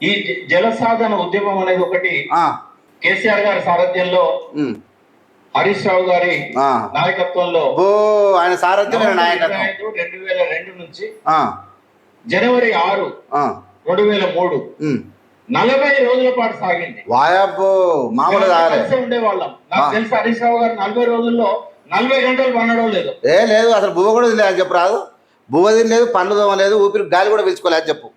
ఈ జల సాధన ఉద్యమం అనేది ఒకటి కేసీఆర్ గారి సారథ్యంలో హరీష్ రావు గారి. నాయకత్వంలో ఆయన సారథ్యం రెండు వేల రెండు నుంచి ఆ, జనవరి ఆరు ఆ, రెండు వేల మూడు. నలభై రోజుల పాటు సాగింది. వాయబ్బో మామూలు ఉండేవాళ్ళం. నాకు. తెలిసి హరీష్ రావు గారు నలభై రోజుల్లో నలభై గంటలు పండడం లేదు. ఏ లేదు అసలు బువ్వ కూడా లేదు చెప్పు రాదు. బువ్వ తినలేదు పండ్లు తోమలేదు ఊపిరి గాలి కూడా పీల్చుకోలేదు చెప్పు.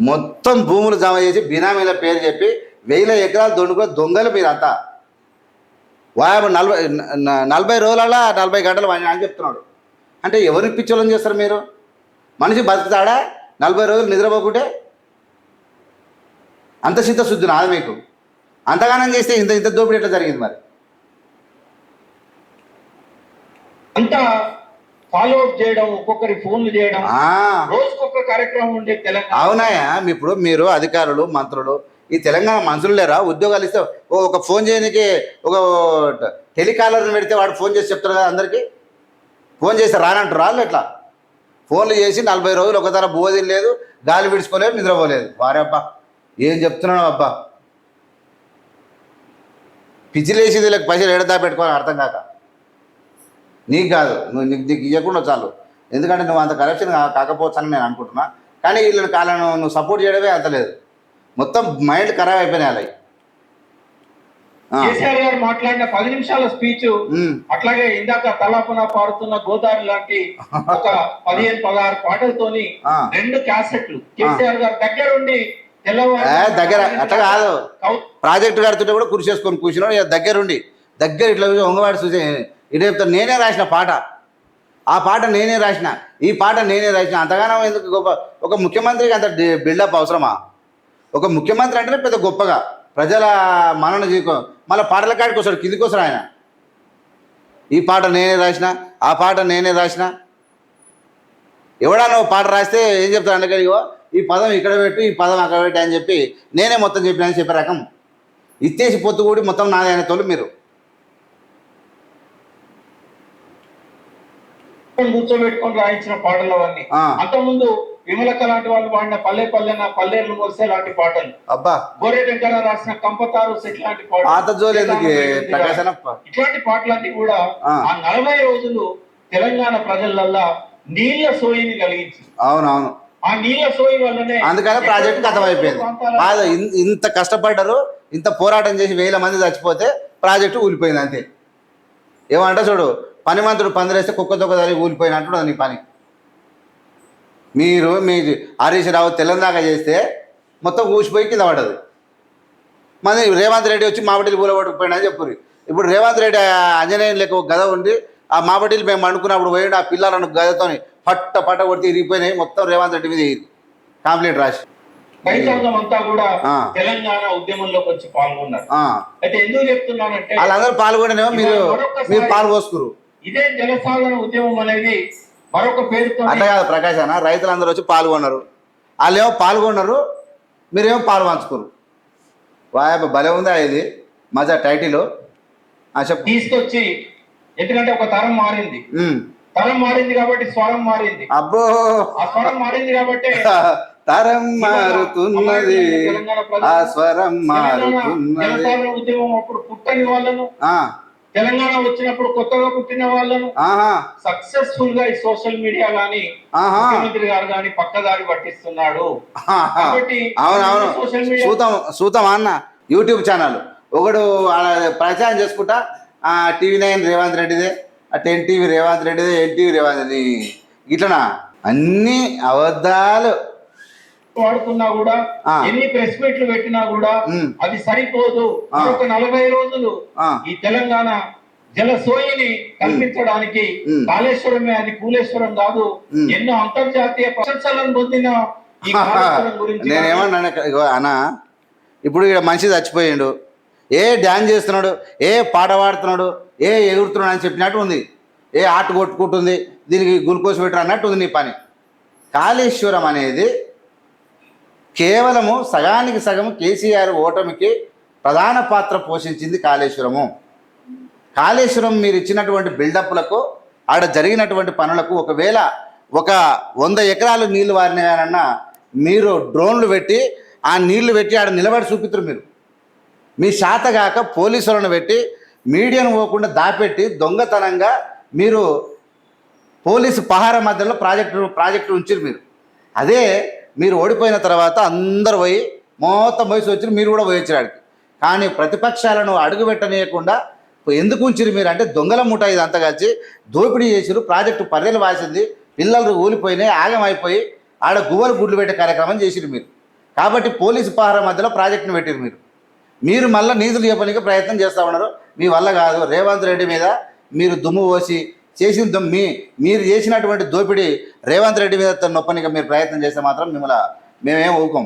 మొత్తం భూములు జమ చేసి బినామీల పేరు చెప్పి వేల ఎకరాలు దొండుకుని దొంగలు మీరు అంతా. నలభై నలభై రోజులలో నలభై గంటలు వాడిని అని చెప్తున్నాడు. అంటే ఎవరిని పిచ్చోళ్ళని చేస్తారు మీరు? మనిషి బతుకుతాడా? నలభై రోజులు నిద్రపోకుంటే? అంత సిద్ధశుద్ధి నాది మీకు. అంతగానం చేస్తే ఇంత ఇంత దోపిడీ ఎట్లా జరిగింది మరి? అంతా ఫాలో అప్ చేయడం ఒక్కొక్కరి ఫోన్లు చేయడం రోజుకొక కార్యక్రమం ఉండే తెలంగాణ. అవునాయా? ఇప్పుడు మీరు అధికారులు మంత్రులు ఈ తెలంగాణ మనుషులు లేరా? ఉద్యోగాలు ఇస్తే ఒక ఫోన్ చేయడానికి ఒక టెలికాలర్ని పెడితే వాడు ఫోన్ చేసి చెప్తారు కదా అందరికీ? ఫోన్ చేస్తే రానంటారు రాళ్ళు ఎట్లా? ఫోన్లు చేసి నలభై రోజులు ఒక ధర బోధి లేదు గాలి విడుచుకోలేదు నిద్రపోలేదు. వారే అబ్బా ఏం చెప్తున్నాడు అబ్బా? పిచ్చిలేసి వీళ్ళకి పైసలు ఎడదా పెట్టుకోవాలి అర్థం కాక. నీకు కాదు. నువ్వు నీకు నీకు ఇవ్వకుండా చాలు. ఎందుకంటే నువ్వు అంత కరప్షన్ కాకపోవచ్చని నేను అనుకుంటున్నా. కానీ వీళ్ళని కాలను నువ్వు సపోర్ట్ చేయడమే అంత లేదు. మొత్తం మైండ్ ఖరాబ్ అయిపోయినాయి అలాగే ఆ, కేసీఆర్ గారు మాట్లాడిన పది నిమిషాల స్పీచ్ అట్లాగే ఇందాక తలాపన పాడుతున్న గోదావరి లాంటి ఒక పదిహేను పదహారు పాటలతోని. రెండు క్యాసెట్లు. కేసీఆర్ గారు దగ్గరుండి దగ్గర. అట్లా కాదు. ప్రాజెక్టు కడుతుంటే కూడా కృషి చేసుకొని కూర్చున్నాడు. దగ్గరుండి. దగ్గర ఇట్లా చూసి వంగవాడి చూసి ఇటు చెప్తాను నేనే రాసిన పాట. ఆ పాట నేనే రాసిన. ఈ పాట నేనే రాసిన. అంతగానో ఎందుకు గొప్ప? ఒక ముఖ్యమంత్రికి అంత బిల్డప్ అవసరమా? ఒక ముఖ్యమంత్రి అంటేనే పెద్ద గొప్పగా. ప్రజల మనన జీకో మళ్ళీ పాటల కాడికి వస్తాడు. కిందికి వస్తాడు ఆయన. ఈ పాట నేనే రాసిన. ఆ పాట నేనే రాసిన. ఎవడన్నా పాట రాస్తే ఏం చెప్తాడు అంటే ఈ పదం ఇక్కడ పెట్టు ఈ పదం అక్కడ పెట్టు అని చెప్పి నేనే మొత్తం చెప్పిన అని చెప్పే రకం. ఇచ్చేసి పొత్తు కూడి మొత్తం నాదే అనే తోలు మీరు. కూర్చోబెట్టుకొని రాయించిన పాటలు అవన్నీ. అంతకుముందు విమలక్క లాంటి వాళ్ళు పాడిన పల్లె పల్లెన పల్లెలు మొలిసే లాంటి పాటలు. అబ్బా. గోరె వెంకట రాసిన కంపతారు సెట్ లాంటి పాటలు. ఇట్లాంటి పాటలన్నీ కూడా ఆ. నలభై రోజులు తెలంగాణ ప్రజలల్లా నీళ్ళ సోయిని కలిగించి అవునవును. ఆ నీళ్ళ సోయి వల్లనే అందుకనే ప్రాజెక్ట్ కథం అయిపోయింది ప్రాంతాల- కాదు ఇన్- ఇంత కష్టపడ్డారు ఇంత పోరాటం చేసి వేల మంది చచ్చిపోతే ప్రాజెక్టు ఊలిపోయింది అంతే. ఏమంటే చూడు పని మంత్రుడు పందిరేస్తే కుక్క తొక్క దాని ఊలిపోయినట్టు నీ పని. మీరు మీ హరీష్ రావు తెల్లందాకా చేస్తే మొత్తం ఊసిపోయి కింద పడ్డది. మరి రేవంత్ రెడ్డి వచ్చి పూలబట్టుకుపోయినా అని చెప్పుర్రి. ఇప్పుడు రేవంత్ రెడ్డి ఆ ఆంజనేయుని లెక్క ఒక గద ఉండి ఆ మాబడిలు మేము అనుకున్నప్పుడు పోయిండు ఆ పిల్లలను గదతోని పట్ట పట్ట కొట్టి ఇరిగిపోయినాయి మొత్తం రేవంత్ రెడ్డి మీద కంప్లీట్ రాసి. రైతాంగం అంతా కూడా ఆ. తెలంగాణ ఉద్యమంలోకి వచ్చి పాల్గొన్నారు. అయితే ఎందుకు చెప్తున్నానంటే వాళ్ళందరూ పాల్గొనేమో మీరు మీరు పాల్గొసుకురు ఇదే జలసాధన ఉద్యమం అనేది మరొక పేరుతో అట్లా కాదు ప్రకాశ్ అన్న రైతులందరూ వచ్చి పాల్గొన్నారు వాళ్ళేమో పాల్గొన్నారు మీరేమో పాల్పంచుకోరు వాయబ్బ భలే ఉందా ఇది? మజా టైటిల్. తీసుకొచ్చి ఎందుకంటే ఒక తరం మారింది. తరం మారింది కాబట్టి స్వరం మారింది. అబ్బో. ఆ స్వరం మారింది కాబట్టి తరం మారుతున్నది. ఆ స్వరం మారుతున్నది. ఉద్యమం అప్పుడు పుట్టని వాళ్ళను తెలంగాణ వచ్చినప్పుడు కొత్తగా పుట్టిన వాళ్ళను ఆహా. సక్సెస్ఫుల్గా ఈ సోషల్ మీడియా గాని ముఖ్యమంత్రి గారు గాని పక్కదారి పట్టిస్తున్నాడు. కాబట్టి సోషల్ మీడియా సూతం సూతం అన్న యూట్యూబ్ ఛానల్. ఒకడు ప్రచారం చేసుకుంటా ఆ టీవీ నైన్ రేవంత్ రెడ్డిదే ఆ టెన్ టీవీ రేవంత్ రెడ్డిదే ఎన్టీవీ రేవంత్ రెడ్డి ఇట్లనా? అన్ని అబద్ధాలు. వాడుకున్నా కూడా. ఎన్ని ప్రెస్ మీట్లు పెట్టినా కూడా. అది సరిపోదు. ఒక నలభై రోజులు. ఈ తెలంగాణ జల సోయిని కల్పించడానికి. కాళేశ్వరమే అది కూలేశ్వరం కాదు. ఎన్నో అంతర్జాతీయ ప్రశంసలను పొందిన నేనేమన్నా అన్న ఇప్పుడు ఇక్కడ మనిషి చచ్చిపోయిండు ఏ డ్యాన్స్ చేస్తున్నాడు ఏ పాట పాడుతున్నాడు ఏ ఎగురుతున్నాడు అని చెప్పినట్టు ఉంది ఏ ఆట కొట్టుకుంటుంది దీనికి గ్లూకోజ్ పెట్టరు అన్నట్టు ఉంది నీ పని కాళేశ్వరం అనేది కేవలము సగానికి సగం కేసీఆర్ ఓటమికి ప్రధాన పాత్ర పోషించింది కాళేశ్వరము. కాళేశ్వరం మీరు ఇచ్చినటువంటి బిల్డప్లకు ఆడ జరిగినటువంటి పనులకు ఒకవేళ ఒక వంద ఎకరాలు నీళ్ళు వారినాయనన్నా మీరు డ్రోన్లు పెట్టి ఆ నీళ్ళు పెట్టి ఆడ నిలబడి చూపిస్తారు మీరు. మీ శాతగాక పోలీసులను పెట్టి మీడియాను పోకుండా దాపెట్టి దొంగతనంగా మీరు పోలీసు పహార మధ్యలో ప్రాజెక్టు ప్రాజెక్టు ఉంచారు మీరు. అదే మీరు ఓడిపోయిన తర్వాత అందరు పోయి మొత్తం వయసు వచ్చి మీరు కూడా పోయొచ్చాడికి కానీ ప్రతిపక్షాలను అడుగుపెట్టనీయకుండా ఎందుకు ఉంచిరు మీరు అంటే దొంగల ముఠ ఇదంతా కలిసి దోపిడీ చేసిరు ప్రాజెక్టు పర్రెలు వాసింది పిల్లలు ఊలిపోయినాయి ఆగమైపోయి ఆడ గువ్వలు గుడ్లు పెట్టే కార్యక్రమం చేసిరు మీరు. కాబట్టి పోలీసు పహార మధ్యలో ప్రాజెక్టును పెట్టిరు మీరు. మీరు మళ్ళీ నీతులు చెప్పడానికి ప్రయత్నం చేస్తూ ఉన్నారు. మీ వల్ల కాదు. రేవంత్ రెడ్డి మీద మీరు దుమ్ము పోసి చేసిన దొమ్మి మీ మీరు చేసినటువంటి దోపిడీ రేవంత్ రెడ్డి మీద నొప్పనిక మీరు ప్రయత్నం చేస్తే మాత్రం మిమ్మల్ని మేమేం ఊకం